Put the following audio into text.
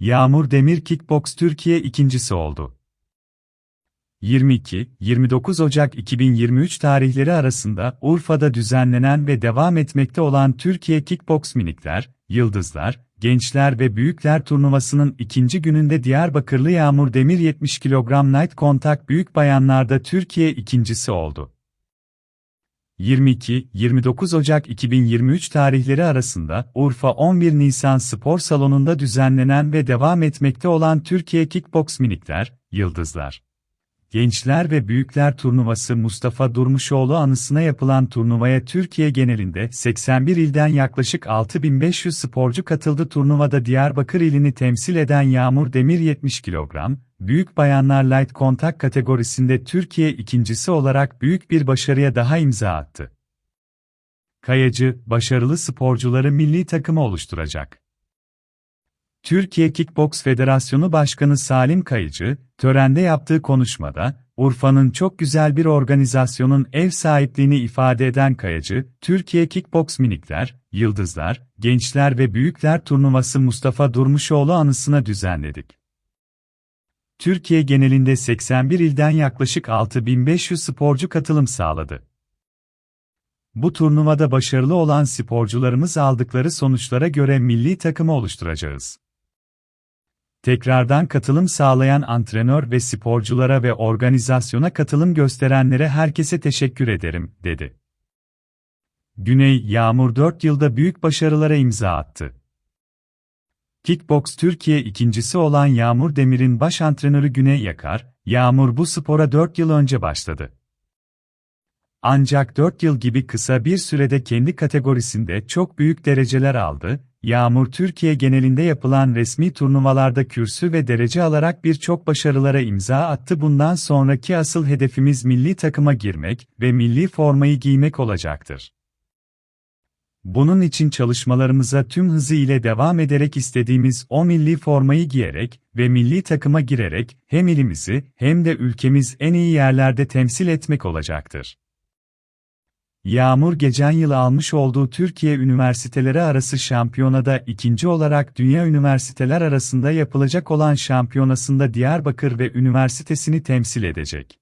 Yağmur Demir Kickbox Türkiye ikincisi oldu. 22-29 Ocak 2023 tarihleri arasında Urfa'da düzenlenen ve devam etmekte olan Türkiye Kickbox Minikler, Yıldızlar, Gençler ve Büyükler turnuvasının ikinci gününde Diyarbakırlı Yağmur Demir 70 kilogram Night Contact Büyük Bayanlarda Türkiye ikincisi oldu. 22-29 Ocak 2023 tarihleri arasında Urfa 11 Nisan Spor Salonu'nda düzenlenen ve devam etmekte olan Türkiye Kickbox Minikler, Yıldızlar, Gençler ve Büyükler Turnuvası Mustafa Durmuşoğlu anısına yapılan turnuvaya Türkiye genelinde 81 ilden yaklaşık 6500 sporcu katıldı. Turnuvada Diyarbakır ilini temsil eden Yağmur Demir 70 kilogram, Büyük Bayanlar Light Contact kategorisinde Türkiye ikincisi olarak büyük bir başarıya daha imza attı. Kayacı, başarılı sporcuları milli takımı oluşturacak. Türkiye Kickbox Federasyonu Başkanı Salim Kayıcı, törende yaptığı konuşmada, Urfa'nın çok güzel bir organizasyonun ev sahipliğini ifade eden Kayıcı, Türkiye Kickbox Minikler, Yıldızlar, Gençler ve Büyükler turnuvası Mustafa Durmuşoğlu anısına düzenledik. Türkiye genelinde 81 ilden yaklaşık 6500 sporcu katılım sağladı. Bu turnuvada başarılı olan sporcularımız aldıkları sonuçlara göre milli takımı oluşturacağız. Tekrardan katılım sağlayan antrenör ve sporculara ve organizasyona katılım gösterenlere herkese teşekkür ederim, dedi. Güney Yağmur 4 yılda büyük başarılara imza attı. Kickbox Türkiye ikincisi olan Yağmur Demir'in baş antrenörü Güney Yakar, Yağmur bu spora 4 yıl önce başladı. Ancak 4 yıl gibi kısa bir sürede kendi kategorisinde çok büyük dereceler aldı, Yağmur Türkiye genelinde yapılan resmi turnuvalarda kürsü ve derece alarak birçok başarılara imza attı. Bundan sonraki asıl hedefimiz milli takıma girmek ve milli formayı giymek olacaktır. Bunun için çalışmalarımıza tüm hızı ile devam ederek istediğimiz o milli formayı giyerek ve milli takıma girerek hem ilimizi hem de ülkemiz en iyi yerlerde temsil etmek olacaktır. Yağmur geçen yıl almış olduğu Türkiye Üniversiteleri Arası Şampiyonada ikinci olarak Dünya Üniversiteler arasında yapılacak olan şampiyonasında Diyarbakır ve Üniversitesini temsil edecek.